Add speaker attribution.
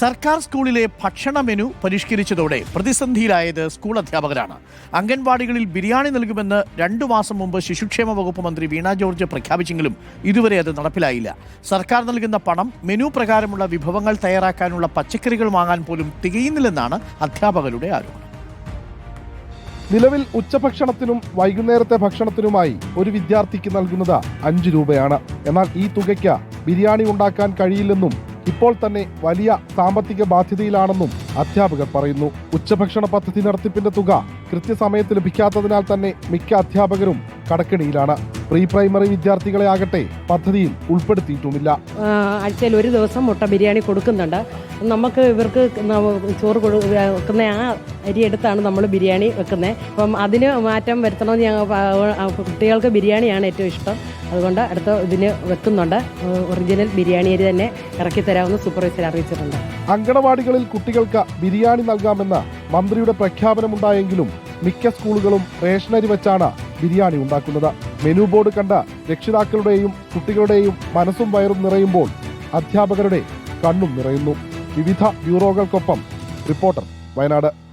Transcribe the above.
Speaker 1: സർക്കാർ സ്കൂളിലെ ഭക്ഷണ മെനു പരിഷ്കരിച്ചതോടെ പ്രതിസന്ധിയിലായത് സ്കൂൾ അധ്യാപകരാണ്. അംഗൻവാടികളിൽ ബിരിയാണി നൽകുമെന്ന് രണ്ടു മാസം മുമ്പ് ശിശുക്ഷേമ വകുപ്പ് മന്ത്രി വീണ ജോർജ് പ്രഖ്യാപിച്ചെങ്കിലും ഇതുവരെ അത് നടപ്പിലായില്ല. സർക്കാർ നൽകുന്ന പണം മെനു പ്രകാരമുള്ള വിഭവങ്ങൾ തയ്യാറാക്കാനുള്ള പച്ചക്കറികൾ വാങ്ങാൻ പോലും തികയുന്നില്ലെന്നാണ് അധ്യാപകരുടെ ആരോപണം.
Speaker 2: നിലവിൽ ഉച്ചഭക്ഷണത്തിനും വൈകുന്നേരത്തെ ഭക്ഷണത്തിനുമായി ഒരു വിദ്യാർത്ഥിക്ക് നൽകുന്നത് അഞ്ച് രൂപയാണ്. എന്നാൽ ഈ തുകയ്ക്ക് ബിരിയാണി ഉണ്ടാക്കാൻ കഴിയില്ലെന്നും ഇപ്പോൾ തന്നെ വലിയ സാമ്പത്തിക ബാധ്യതയിലാണെന്നും അധ്യാപകർ പറയുന്നു. ഉച്ചഭക്ഷണ പദ്ധതി നടത്തിപ്പിന്റെ തുക കൃത്യസമയത്ത് ലഭിക്കാത്തതിനാൽ തന്നെ മിക്ക അധ്യാപകരും കടക്കെണിയിലാണ്. പ്രീ പ്രൈമറി വിദ്യാർത്ഥികളെ ആകട്ടെ പദ്ധതിയിൽ ഉൾപ്പെടുത്തിയിട്ടുമില്ല.
Speaker 3: ആഴ്ചയിൽ ഒരു ദിവസം മുട്ട ബിരിയാണി കൊടുക്കുന്നുണ്ട്. നമുക്ക് ഇവർക്ക് ചോറ് കൊടുക്കുന്ന ആ അരി എടുത്താണ് നമ്മൾ ബിരിയാണി വെക്കുന്നത്. അപ്പം അതിന് മാറ്റം വരുത്തണമെന്ന് ഞങ്ങൾ കുട്ടികൾക്ക് ബിരിയാണിയാണ് ഏറ്റവും ഇഷ്ടം. അതുകൊണ്ട് അടുത്ത ഇതിന് വെക്കുന്നുണ്ട്. ഒറിജിനൽ ബിരിയാണി അരി തന്നെ ഇറക്കി തരാമെന്ന് സൂപ്പർവൈസർ അറിയിച്ചിട്ടുണ്ട്.
Speaker 2: അങ്കണവാടികളിൽ കുട്ടികൾക്ക് ബിരിയാണി നൽകാമെന്ന മന്ത്രിയുടെ പ്രഖ്യാപനമുണ്ടായെങ്കിലും മിക്ക സ്കൂളുകളും റേഷനരി വെച്ചാണ് ബിരിയാണി ഉണ്ടാക്കുന്നത്. മെനു ബോർഡ് കണ്ട രക്ഷിതാക്കളുടെയും കുട്ടികളുടെയും മനസ്സും വയറും നിറയുമ്പോൾ അധ്യാപകരുടെ കണ്ണും നിറയുന്നു. വിവിധ ബ്യൂറോകൾക്കൊപ്പം റിപ്പോർട്ടർ വയനാട്.